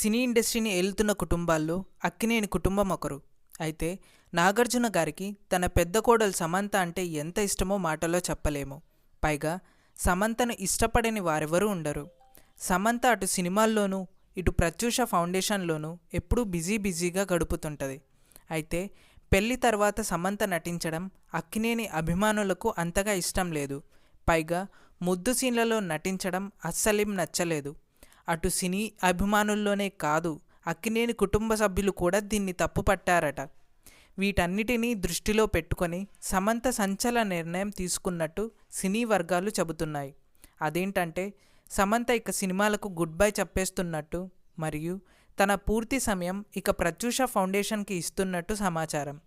సినీ ఇండస్ట్రీని ఏలుతున్న కుటుంబాల్లో అక్కినేని కుటుంబం ఒకరు. అయితే నాగార్జున గారికి తన పెద్ద కోడలు సమంత అంటే ఎంత ఇష్టమో మాటలో చెప్పలేము. పైగా సమంతను ఇష్టపడని వారెవరూ ఉండరు. సమంత అటు సినిమాల్లోనూ ఇటు ప్రత్యూష ఫౌండేషన్లోనూ ఎప్పుడూ బిజీ బిజీగా గడుపుతుంటుంది. అయితే పెళ్ళి తర్వాత సమంత నటించడం అక్కినేని అభిమానులకు అంతగా ఇష్టం లేదు. పైగా ముద్దు సీన్లలో నటించడం అస్సలేం నచ్చలేదు. అటు సినీ అభిమానుల్లోనే కాదు అక్కినేని కుటుంబ సభ్యులు కూడా దీన్ని తప్పుపట్టారట. వీటన్నిటినీ దృష్టిలో పెట్టుకొని సమంత సంచల నిర్ణయం తీసుకున్నట్టు సినీ వర్గాలు చెబుతున్నాయి. అదేంటంటే సమంత ఇక సినిమాలకు గుడ్ బై చెప్పేస్తున్నట్టు మరియు తన పూర్తి సమయం ఇక ప్రత్యూష ఫౌండేషన్కి ఇస్తున్నట్టు సమాచారం.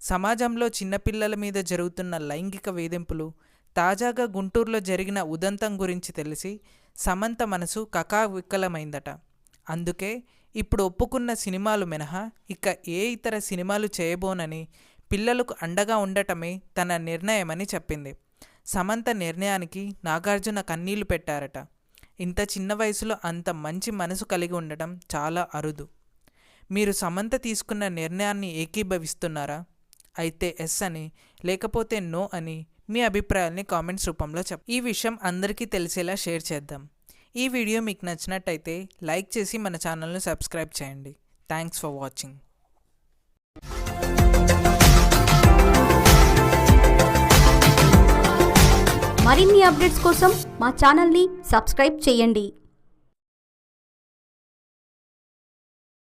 సమాజంలో చిన్నపిల్లల మీద జరుగుతున్న లైంగిక వేధింపులు తాజాగా గుంటూరులో జరిగిన ఉదంతం గురించి తెలిసి సమంత మనసు కకావికలమైందట. అందుకే ఇప్పుడు ఒప్పుకున్న సినిమాలు మినహా ఇక ఏ ఇతర సినిమాలు చేయబోనని పిల్లలకు అండగా ఉండటమే తన నిర్ణయమని చెప్పింది. సమంత నిర్ణయానికి నాగార్జున కన్నీళ్ళు పెట్టారట. ఇంత చిన్న వయసులో అంత మంచి మనసు కలిగి ఉండటం చాలా అరుదు. మీరు సమంత తీసుకున్న నిర్ణయాన్ని ఏకీభవిస్తున్నారా? అయితే ఎస్ అని లేకపోతే నో అని మీ అభిప్రాయాల్ని కామెంట్స్ రూపంలో చెప్. ఈ విషయం అందరికీ తెలిసేలా షేర్ చేద్దాం. ఈ వీడియో మీకు నచ్చినట్టయితే లైక్ చేసి మన ఛానల్ను సబ్స్క్రైబ్ చేయండి. Thanks for watching. మరిన్ని అప్డేట్స్ కోసం మా ఛానల్ని సబ్స్క్రైబ్ చేయండి.